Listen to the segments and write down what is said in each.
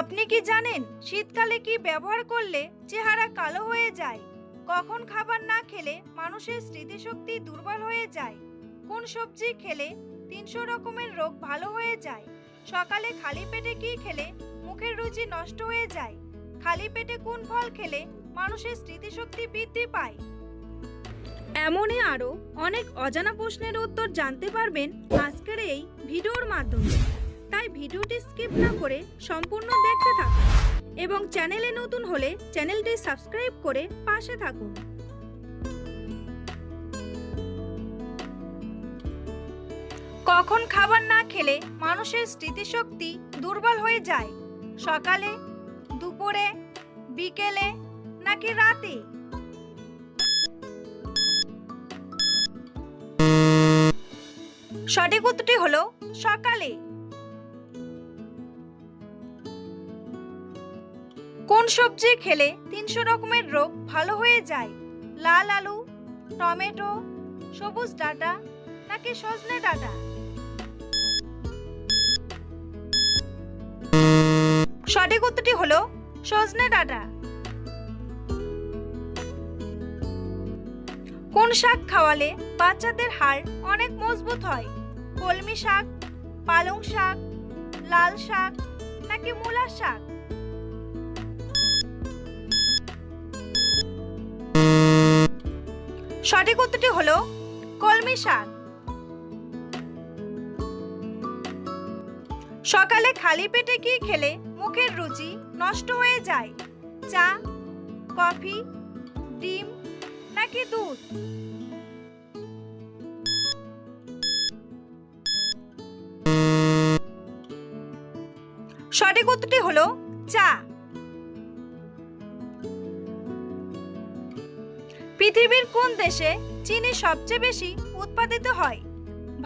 আপনি কি জানেন শীতকালে কি ব্যবহার করলে চেহারা কালো হয়ে যায়? কখন খাবার না খেলে মানুষের স্মৃতিশক্তি দুর্বল হয়ে যায়? কোন সবজি খেলে তিনশো রকমের রোগ ভালো হয়ে যায়? সকালে খালি পেটে কি খেলে মুখের রুচি নষ্ট হয়ে যায়? খালি পেটে কোন ফল খেলে মানুষের স্মৃতিশক্তি বৃদ্ধি পায়? এমনই আরও অনেক অজানা প্রশ্নের উত্তর জানতে পারবেন আজকের এই ভিডিওর ভিডিওটি স্কিপ না করে সম্পূর্ণ দেখতে থাকুন এবং চ্যানেলে নতুন হলে চ্যানেলটি সাবস্ক্রাইব করে পাশে থাকুন। কখন খাবার না খেলে মানুষের স্মৃতিশক্তি দুর্বল হয়ে যায়? সকালে, দুপুরে, বিকেলে নাকি রাতে? সঠিক উত্তরটি হলো সকালে। কোন সবজি খেলে তিনশো রকমের রোগ ভালো হয়ে যায়? লাল আলু, টমেটো, সবুজ ডাটা নাকি সজনে ডাটা? সঠিক উত্তরটি হলো সজনে ডাটা। কোন শাক খাওয়ালে বাচ্চাদের হাড় অনেক মজবুত হয়? কলমি শাক, পালং শাক, লাল শাক নাকি মূলার শাক? সঠিক উত্তরটি হলো কলমি শাক। সকালে খালি পেটে কি খেলে মুখের রুচি নষ্ট হয়ে যায়? চা, কফি, ডিম নাকি দুধ? সঠিক উত্তরটি হলো চা। পৃথিবীর কোন দেশে চিনি সবচেয়ে বেশি উৎপাদিত হয়?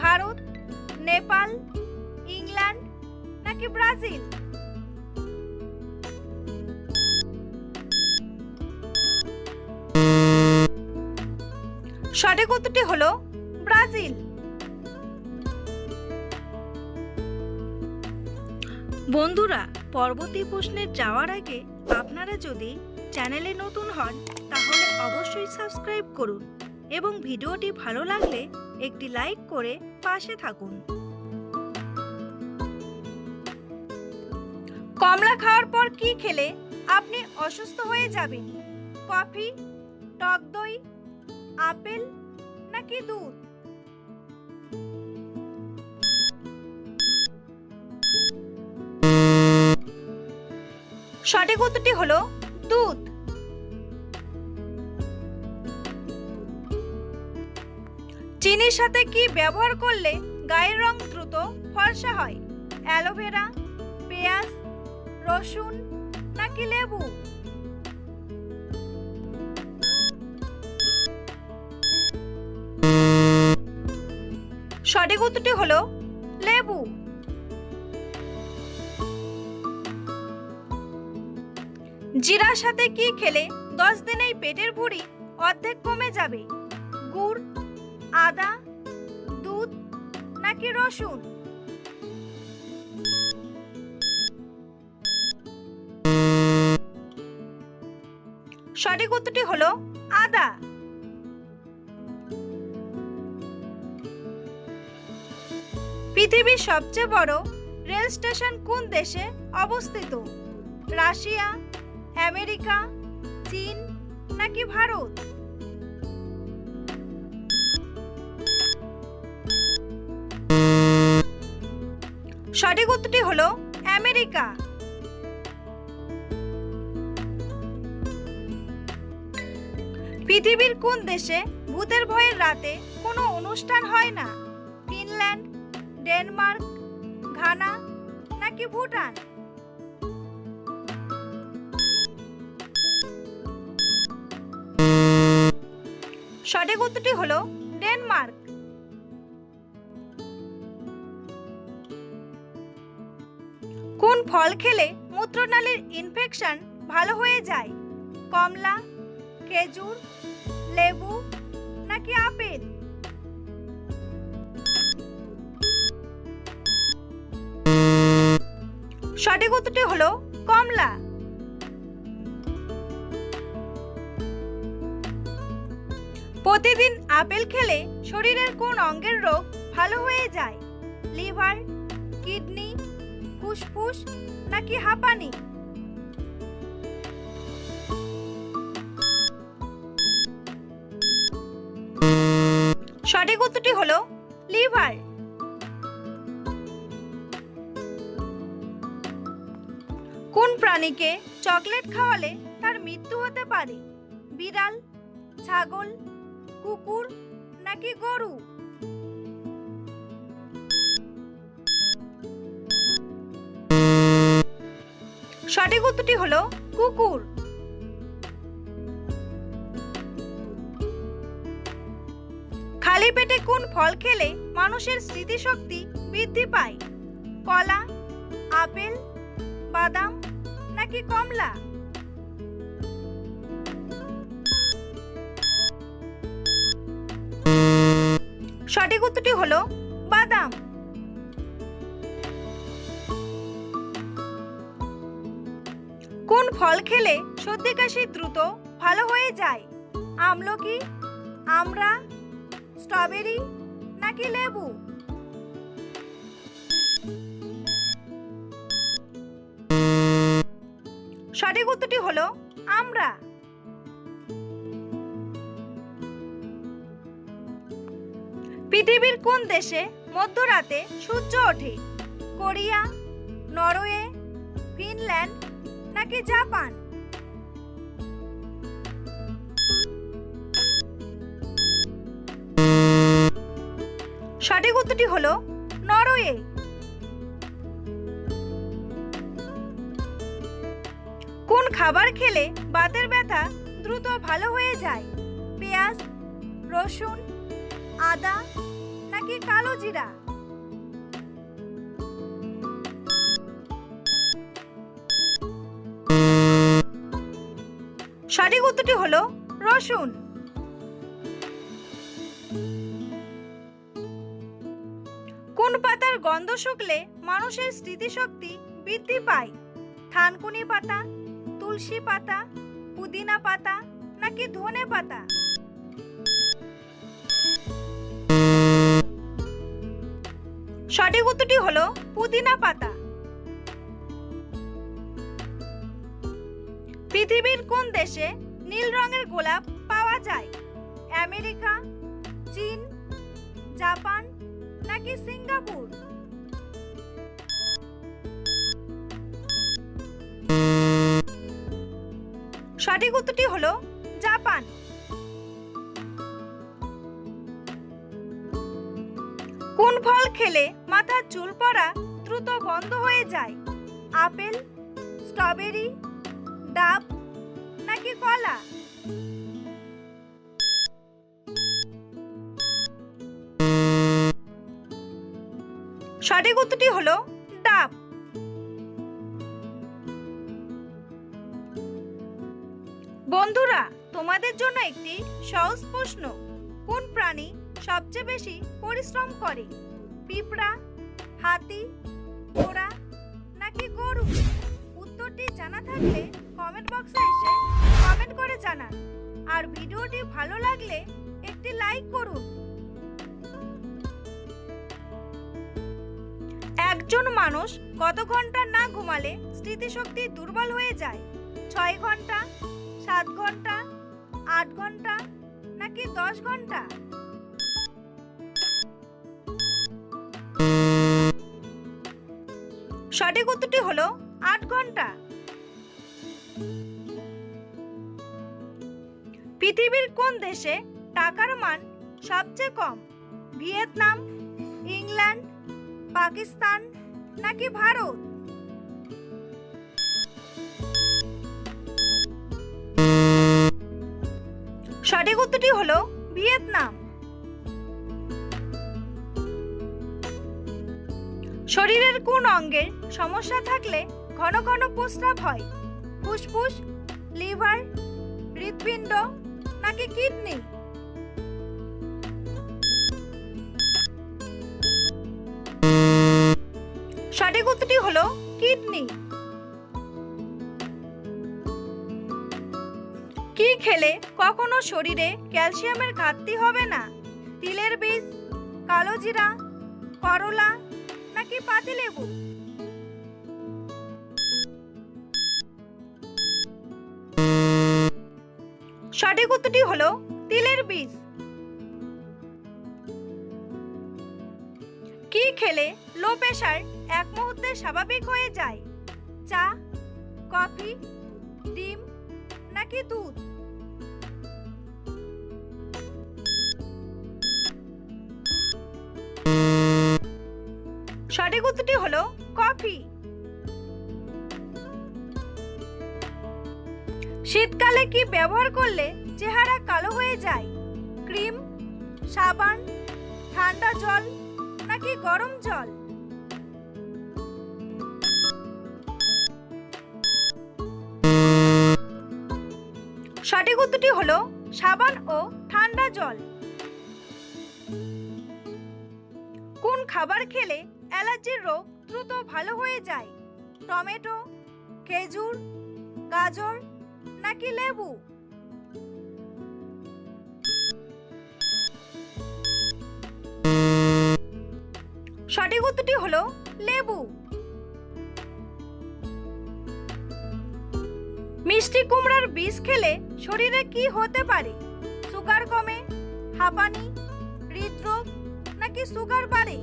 ভারত, নেপাল, ইংল্যান্ড নাকি ব্রাজিল? সঠিক উত্তরটি হলো ব্রাজিল। বন্ধুরা পরবর্তী প্রশ্নে যাওয়ার আগে আপনারা যদি চ্যানেলে নতুন হন অবশ্যই সাবস্ক্রাইব করুন এবং ভিডিওটি ভালো লাগলে একটি লাইক করে পাশে থাকুন। কমলা খাওয়ার পর কি খেলে আপনি অসুস্থ হয়ে যাবেন? কফি, টক দই, আপেল নাকি দুধ? সঠিক উত্তরটি হলো দুধ। চিনির সাথে কি ব্যবহার করলে গায়ের রং দ্রুত ফর্সা হয়? অ্যালোভেরা, পেঁয়াজ, রসুন নাকি লেবু? সঠিক উত্তরটি হলো লেবু। জিরার সাথে কি খেলে দশ দিনেই পেটের ভুঁড়ি অর্ধেক কমে যাবে? গুড় আদা, দুধ নাকি রসুন? সঠিক উত্তরটি হলো আদা। পৃথিবীর সবচেয়ে বড় রেল স্টেশন কোন দেশে অবস্থিত? রাশিয়া, আমেরিকা, চীন নাকি ভারত? সঠিক উত্তরটি হলো আমেরিকা। পৃথিবীর কোন দেশে ভূতের ভয়ের রাতে কোনো অনুষ্ঠান হয় না? ফিনল্যান্ড, ডেনমার্ক, ঘানা নাকি ভুটান? সঠিক উত্তরটি হলো ডেনমার্ক। ফল খেলে মূত্রনালীর ইনফেকশন ভালো হয়ে যায়। কমলা, খেজুর, লেবু নাকি আপেল? সঠিক উত্তরটি হলো কমলা। প্রতিদিন আপেল খেলে শরীরের কোন অঙ্গের রোগ ভালো হয়ে যায়? লিভার ফুসফুস নাকি হাঁপানি? সঠিক উত্তরটি হলো লিভার। কোন প্রাণীকে চকলেট খাওয়ালে তার মৃত্যু হতে পারে? বিড়াল, ছাগল, কুকুর নাকি গরু? সঠিক উত্তরটি হলো কুকুর। খালি পেটে কোন ফল খেলে মানুষের স্মৃতিশক্তি বৃদ্ধি পায়? কলা, আপেল, বাদাম নাকি কমলা? সঠিক উত্তরটি হলো ফল খেলে সর্দি কাশি দ্রুত ভালো হয়ে যায়। আমলকি আমড়া স্ট্রবেরি? নাকি লেবু? সঠিক উত্তরটি হলো আমরা। পৃথিবীর কোন দেশে মধ্যরাতে সূর্য ওঠে? কোরিয়া, নরওয়ে, ফিনল্যান্ড নাকি জাপান? সঠিক উত্তরটি হলো নরওয়ে। কোন খাবার খেলে বাতের ব্যথা দ্রুত ভালো হয়ে যায়? পেঁয়াজ, রসুন, আদা নাকি কালো জিরা? সঠিক উত্তরটি হলো রসুন। কোন পাতার গন্ধ শুকলে মানুষের স্মৃতিশক্তি বৃদ্ধি পায়? থানকুনি পাতা, তুলসী পাতা, পুদিনা পাতা নাকি ধনে পাতা? সঠিক উত্তরটি হলো পুদিনা পাতা। পৃথিবীর কোন দেশে নীল রঙের গোলাপ পাওয়া যায়? আমেরিকা, চীন, জাপান নাকি সিঙ্গাপুর? সঠিক উত্তরটি হলো জাপান। কোন ফল খেলে মাথার চুল পড়া দ্রুত বন্ধ হয়ে যায়? আপেল, স্ট্রবেরি ডাব নাকি কলা? সঠিক উত্তরটি হলো ডাব। বন্ধুরা, তোমাদের জন্য একটি সহজ প্রশ্ন। কোন প্রাণী সবচেয়ে বেশি পরিশ্রম করে? পিঁপড়া, হাতি, ঘোড়া নাকি গরু? উত্তরটি জানা থাকলে কমেন্ট বক্সে এসে কমেন্ট করে জানান। আর ভিডিওটি ভালো লাগলে একটি লাইক করুন। একজন মানুষ কত ঘণ্টা না ঘুমালে স্মৃতিশক্তি দুর্বল হয়ে যায়? ছয় ঘণ্টা, সাত ঘণ্টা, আট ঘণ্টা, নাকি দশ ঘণ্টা? সঠিক উত্তরটি হলো আট ঘণ্টা। পৃথিবীর কোন দেশে টাকার মান সবচেয়ে কম? ভিয়েতনাম, ইংল্যান্ড, পাকিস্তান নাকি ভারত? সঠিক উত্তরটি হলো ভিয়েতনাম। শরীরের কোন অঙ্গের সমস্যা থাকলে ঘন ঘন প্রস্রাব হয়? ফুসফুস, লিভার, হৃৎপিণ্ড নাকি কিডনি। সঠিক উত্তরটি হলো কিডনি। কি খেলে কখনো শরীরে ক্যালসিয়ামের ঘাটতি হবে না? তিলের বীজ কালো জিরা করলা নাকি পাতিলেবু? সঠিক উত্তরটি হলো তিলের বীজ। কি খেলে লো প্রেশার এক মুহূর্তে স্বাভাবিক হয়ে যায়? চা, কফি, ডিম নাকি দুধ? সঠিক উত্তরটি হলো কফি। শীতকালে কি ব্যবহার করলে চেহারা কালো হয়ে যায়? ক্রিম, সাবান, ঠান্ডা জল নাকি গরম জল? সঠিক উত্তরটি হলো সাবান ও ঠান্ডা জল। কোন খাবার খেলে অ্যালার্জির রোগ দ্রুত ভালো হয়ে যায়? টমেটো, খেজুর, গাজর নাকি লেবু? সঠিক উত্তরটি হলো লেবু। মিষ্টি কুমড়ার বীজ খেলে শরীরে কি হতে পারে? সুগার কমে? হাঁপানি? হৃদরোগ? নাকি সুগার বাড়ে?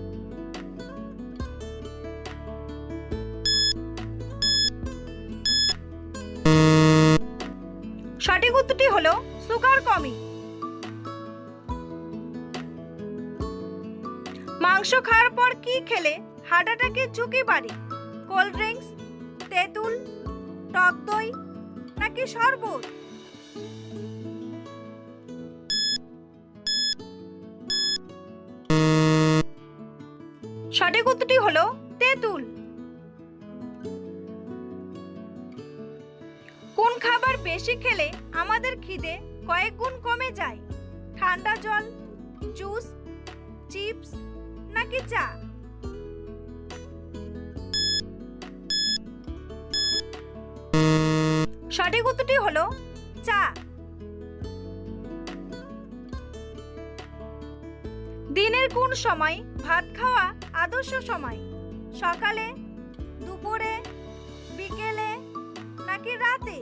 সঠিক উত্তরটি হলো সুগার কমে। মাংস খাওয়ার পর কি খেলে? হার্ট অ্যাটাকের ঝুঁকি বাড়ে। কোল্ড ড্রিঙ্কস, তেঁতুল, টক দই নাকি শরবত? সঠিক উত্তরটি হলো তেঁতুল। বেশি খেলে আমাদের খিদে কয়েক গুণ কমে যায়। ঠান্ডা জল, জুস, চিপস নাকি চা? সঠিক উত্তরটি হলো চা। দিনের কোন সময় ভাত খাওয়া আদর্শ সময়? সকালে, দুপুরে, বিকেলে নাকি রাতে?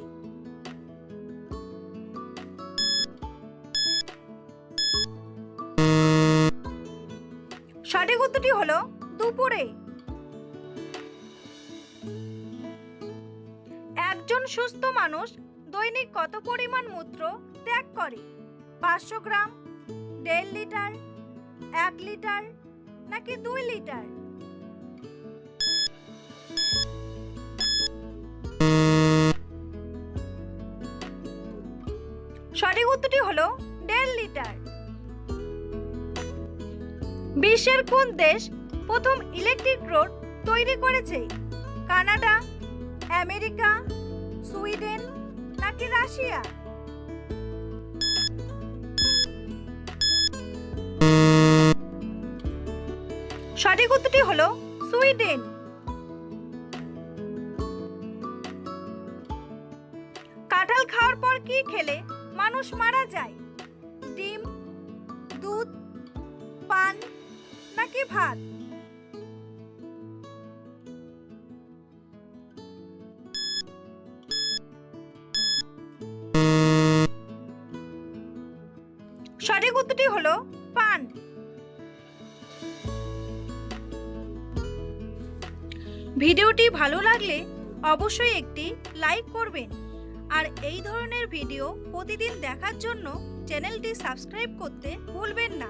সঠিক উত্তরটি হলো দুপুরে। একজন সুস্থ মানুষ দৈনিক কত পরিমাণ মূত্র ত্যাগ করে? পাঁচশো গ্রাম, দেড় লিটার, এক লিটার, নাকি দুই লিটার? সঠিক উত্তরটি হলো দেড় লিটার। বিশ্বের কোন দেশ প্রথম ইলেকট্রিক রোড তৈরি করেছে? কানাডা, আমেরিকা, সুইডেন নাকি রাশিয়া? সঠিক উত্তরটি হলো সুইডেন। কাঁঠাল খাওয়ার পর কি খেলে মানুষ মারা যায়? ভাত। সঠিক উত্তরটি হলো পান। ভিডিওটি ভালো লাগলে অবশ্যই একটি লাইক করবেন। আর এই ধরনের ভিডিও প্রতিদিন দেখার জন্য চ্যানেলটি সাবস্ক্রাইব করতে ভুলবেন না।